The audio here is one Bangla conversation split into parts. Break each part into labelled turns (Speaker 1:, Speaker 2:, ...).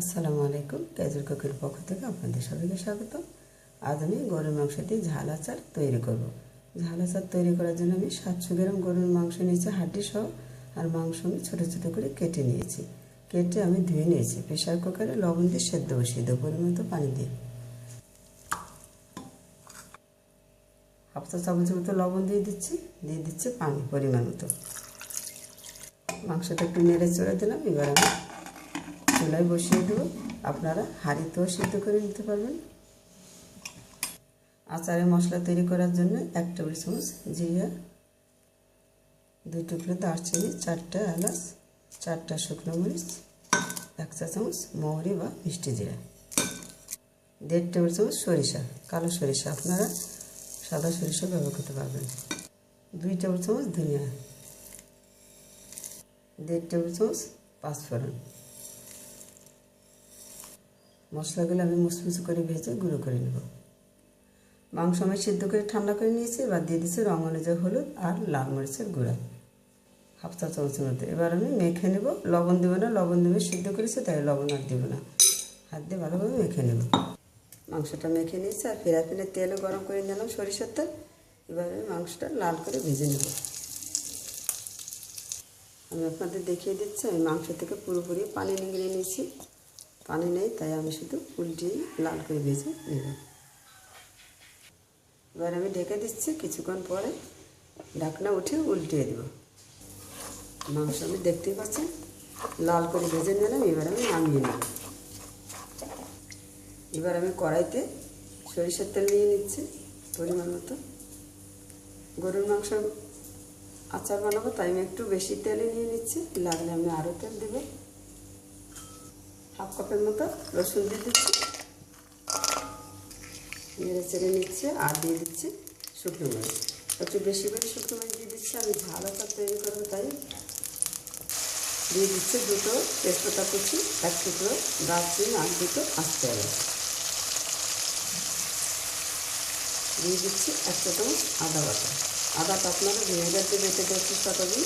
Speaker 1: আসসালামু আলাইকুম ক্যাজুর কুকের পক্ষ থেকে আপনাদের সবাইকে স্বাগত আজ আমি গরুর মাংস দিয়ে ঝাল আচার তৈরি করব। ঝাল আচার তৈরি করার জন্য আমি সাতশো গ্রাম গরুর মাংস নিয়েছি, হাড্ডি সহ, আর মাংস আমি ছোটো ছোটো করে কেটে নিয়েছি। কেটে আমি ধুয়ে নিয়েছি প্রেশার কুকারে লবণ দিয়ে সেদ্ধ বসিয়ে দেবো পরিমাণ মতো পানি দিয়ে। হাফ চামচ মতো লবণ দিয়ে দিচ্ছি দিয়ে দিচ্ছি পানি পরিমাণ মতো মাংসটা একটু নেড়ে চড়ে দিলাম, এবার আমি চুলায় বসিয়ে দেবো। আপনারা হাঁড়িতেও সিদ্ধ করে নিতে পারবেন। আচারে মশলা তৈরি করার জন্য এক টেবিল চামচ জিরা দুই টুকরো দারচিনি, চারটা এলাচ, চারটা শুকনো মরিচ, এক চা চামচ মৌরি বা মিষ্টি জিরা, দেড় টেবিল চামচ সরিষা, কালো সরিষা আপনারা সাদা সরিষা ব্যবহার করতে পারবেন। দুই টেবিল চামচ ধনিয়া, দেড় টেবিল চামচ পাঁচফোড়ন। মশলাগুলো আমি মুসমুসু করে ভেজে গুঁড়ো করে নেব। মাংস আমি সিদ্ধ করে ঠান্ডা করে নিয়েছি, এবার দিয়ে দিচ্ছি রঙ অনুযায়ী হলুদ আর লাল মরিচের গুঁড়া। হাফ চা চামচের মধ্যে এবার আমি মেখে নেব। লবণ দেবো না, লবণ দেবে সিদ্ধ করেছি, তাই লবণ আর দেবো না। হাত দিয়ে ভালোভাবে মেখে নেব। মাংসটা মেখে নিয়েছি আর ফেরা ফেলে তেলও গরম করে নিলাম সরিষার তেল। এবার আমি মাংসটা লাল করে ভেজে নেব। আমি আপনাদের দেখিয়ে দিচ্ছি, আমি মাংস থেকে পুরোপুরি পানি নিংড়ে নিয়েছি। পানি নেই, তাই আমি শুধু উল্টিয়ে লাল করে ভেজে নেব। এবার আমি ঢেকে দিচ্ছি, কিছুক্ষণ পরে ঢাকনা উঠে উল্টিয়ে দেব। মাংস আমি দেখতেই পাচ্ছেন, লাল করে ভেজে নিলাম, এবার আমি নামিয়ে নেব। এবার আমি কড়াইতে সরিষার তেল নিয়ে নিচ্ছি, পরিমাণ মতো। গরুর মাংস আচার বানাবো, তাই আমি একটু বেশি তেলে নিয়ে নিচ্ছি, লাগলে আমি আরও তেল দেবো। হাফ কাপের মতো রসুন দিয়ে দিচ্ছি। নেড়ে চেড়ে নিচ্ছে আর দিয়ে দিচ্ছি শুকনো মরিচ। একটু বেশি করে শুকনো মরিচ দিয়ে দিচ্ছি, আমি ঝাল আচার তৈরি করব তাই। দিয়ে দিচ্ছে দুটো তেজপাতা কুচি, এক টুকরো দারচিনি আর দুটো আস্তে এলাচ দিয়ে দিচ্ছি এক চা চামচ আদা বাটা। আদাটা আপনারা ভিনেগার দিয়ে বেটে দেওয়ার চেষ্টা করবেন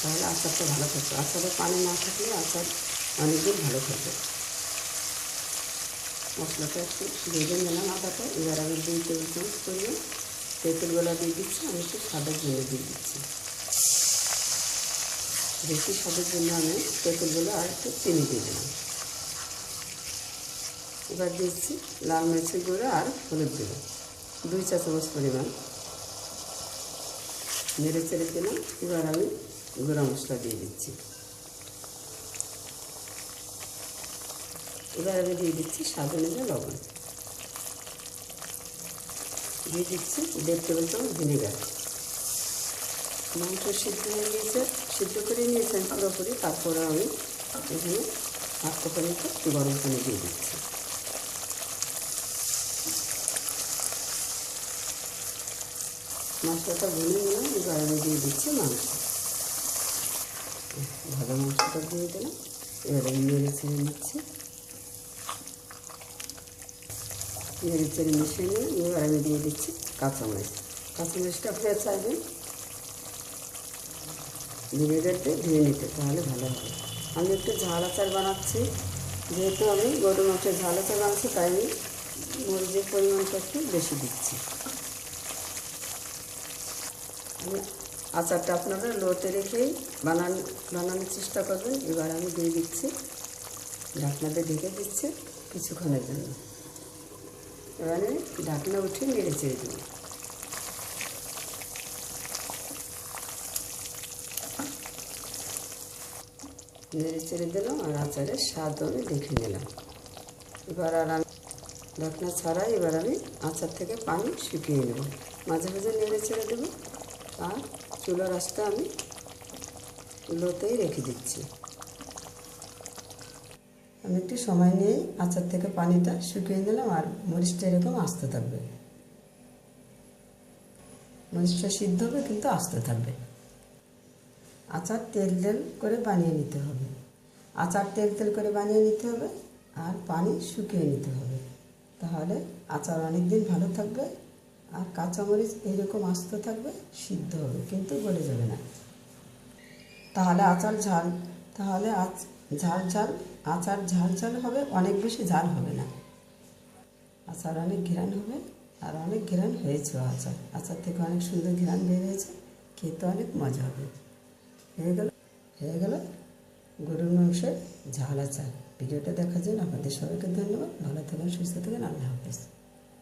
Speaker 1: তাহলে আচারটা ভালো থাকবে। আচারে পানি না থাকলে আচার অনেকদিন ভালো থাকবে মশলাটা একটু ভেজে নিলাম আদাটা এবার আমি দুই টেবিল চামচ পরিমাণ তেঁতুলগুলো দিয়ে দিচ্ছি। আমি একটু সাদার জন্য দিয়ে দিচ্ছি। বেশি স্বাদের জন্য আমি তেঁতুলগুলো আর একটু চিনি দিয়ে দিলাম। এবার দিচ্ছি লাল মির্চের গুঁড়ো আর হলুদ গুঁড়ো। দুই চা চামচ পরিমাণ নেড়ে চেড়ে দিলাম। এবার আমি গুঁড়া মশলা দিয়ে দিচ্ছি। এবার আমি দিয়ে দিচ্ছি স্বাদ অনুযায়ী লবণ। দিয়ে দিচ্ছি দেড় টেবিল চামচ ভিনেগার। মাংস সিদ্ধ হয়ে গিয়েছে, সিদ্ধ করে নিয়েছেন পুরোপুরি তারপরে আমি এখানে হাফ কাপের মতো গরম পানি দিয়ে দিচ্ছি। মশলাটা ভুনে নিলাম এবার আমি দিয়ে দিচ্ছি মাংস। ভালো মাংসটা দিয়ে দিলাম। এবার আমি নেড়ে ছেড়ে নিচ্ছি। নেড়ে চেড়ে মিশিয়ে নিলাম এবার আমি দিয়ে দিচ্ছি কাঁচামরিচ। কাঁচামরিচটা আপনারা চাইবেন ভিনেগার দিয়ে ধুয়ে নিতে, তাহলে ভালো হবে। আমি একটু ঝাল আচার বানাচ্ছি। যেহেতু আমি গরু মাংসের ঝাল আচার বানাচ্ছি, তাই আমি মরিচের পরিমাণটা একটু বেশি দিচ্ছি। আচারটা আপনারা লোতে রেখেই বানান, বানানোর চেষ্টা করবেন। এবার আমি দিয়ে দিচ্ছি। ঢাকনাতে ঢেকে দিচ্ছি কিছুক্ষণের জন্য। এবারে ঢাকনা উঠে নেড়ে ছেড়ে দেবো। নেড়ে ছেড়ে দিলাম আর আচারের স্বাদ আমি দেখে নিলাম। এবার আর আমি ঢাকনা ছাড়াই এবার আমি আচার থেকে পানি শুকিয়ে নেব। মাঝে মাঝে নেড়ে ছেড়ে দেবো। আর চুলার আঁচটা আমি লোতেই রেখে দিচ্ছি। আমি একটু সময় নিয়েই আচার থেকে পানিটা শুকিয়ে নিলাম আর মরিচটা এরকম আসতে থাকবে। মরিচটা সিদ্ধ হবে কিন্তু আসতে থাকবে। আচার তেল তেল করে বানিয়ে নিতে হবে। আচার তেল তেল করে বানিয়ে নিতে হবে আর পানি শুকিয়ে নিতে হবে। তাহলে আচার অনেক দিন ভালো থাকবে আর কাঁচামরিচ এইরকম আসতে থাকবে, সিদ্ধ হবে, কিন্তু গলে যাবে না। তাহলে আচার ঝাল, তাহলে আচ ঝাল ঝাল আচার ঝাল ঝাল হবে, অনেক বেশি ঝাল হবে না। আচার অনেক ঘেরান হবে, আর অনেক ঘেরান হয়েছে আচার। আচার থেকে অনেক সুন্দর ঘেরান বের হয়েছে খেতে অনেক মজা হবে। হয়ে গেল হয়ে গেল গরুর মাংসের ঝাল আচার। ভিডিওটা দেখার জন্য আপনাদের সবাইকে ধন্যবাদ। ভালো থাকুন সুস্থ থাকুন আল্লাহ হাফেজ।